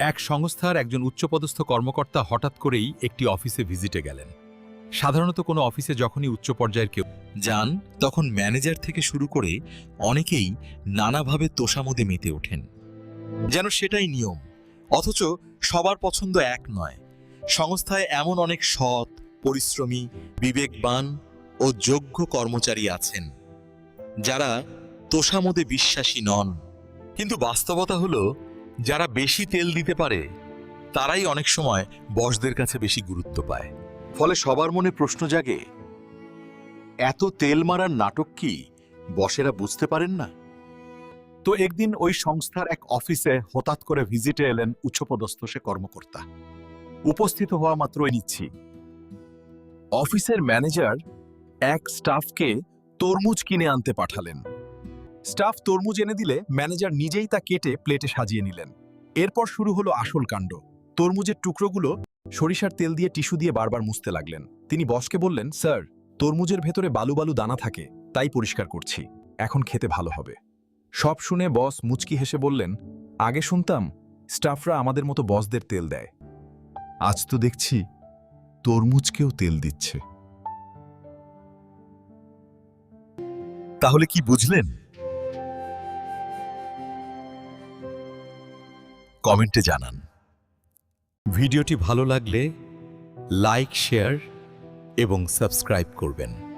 এক সংস্থার একজন উচ্চপদস্থ কর্মকর্তা হঠাৎ করেই একটি অফিসে ভিজিটে গেলেন। সাধারণত কোনো অফিসে যখনই উচ্চ পর্যায়ের কেউ যান, তখন ম্যানেজার থেকে শুরু করে অনেকেই নানাভাবে তোষামোদে মেতে ওঠেন। যেন সেটাই নিয়ম। অথচ সবার পছন্দ এক নয়। সংস্থায় এমন অনেক সৎ, পরিশ্রমী, বিবেকবান ও যোগ্য কর্মচারী আছেন, যারা তোষামোদে বিশ্বাসী নন। কিন্তু বাস্তবতা হলো যারা বেশি তেল দিতে পারে, তারাই অনেক সময় বসদের কাছে বেশি গুরুত্ব পায়। ফলে সবার মনে প্রশ্ন জাগে, এত তেল মারার নাটক কি বসেরা বুঝতে পারেন না? তো একদিন ওই সংস্থার এক অফিসে হঠাৎ করে ভিজিটে এলেন উচ্চপদস্থ সে কর্মকর্তা। উপস্থিত হওয়া মাত্রই নিচ্ছি। অফিসের ম্যানেজার এক স্টাফকে তরমুজ কিনে আনতে পাঠালেন। স্টাফ তরমুজ এনে দিলে ম্যানেজার নিজেই তা কেটে প্লেটে সাজিয়ে নিলেন। এরপর শুরু হলো আসল কাণ্ড। তরমুজের টুকরোগুলো সরিষার তেল দিয়ে টিস্যু দিয়ে বারবার মুছতে লাগলেন। তিনি বসকে বললেন, স্যার, তরমুজের ভেতরে বালু বালু দানা থাকে, তাই পরিষ্কার করছি। এখন খেতে ভালো হবে। সব শুনে বস মুচকি হেসে বললেন, আগে শুনতাম স্টাফরা আমাদের মতো বসদের তেল দেয়। আজ তো দেখছি তরমুজকেও তেল দিচ্ছে। তাহলে কি বুঝলেন? কমেন্টে জানান। ভিডিওটি ভালো লাগলে লাইক শেয়ার এবং সাবস্ক্রাইব করবেন।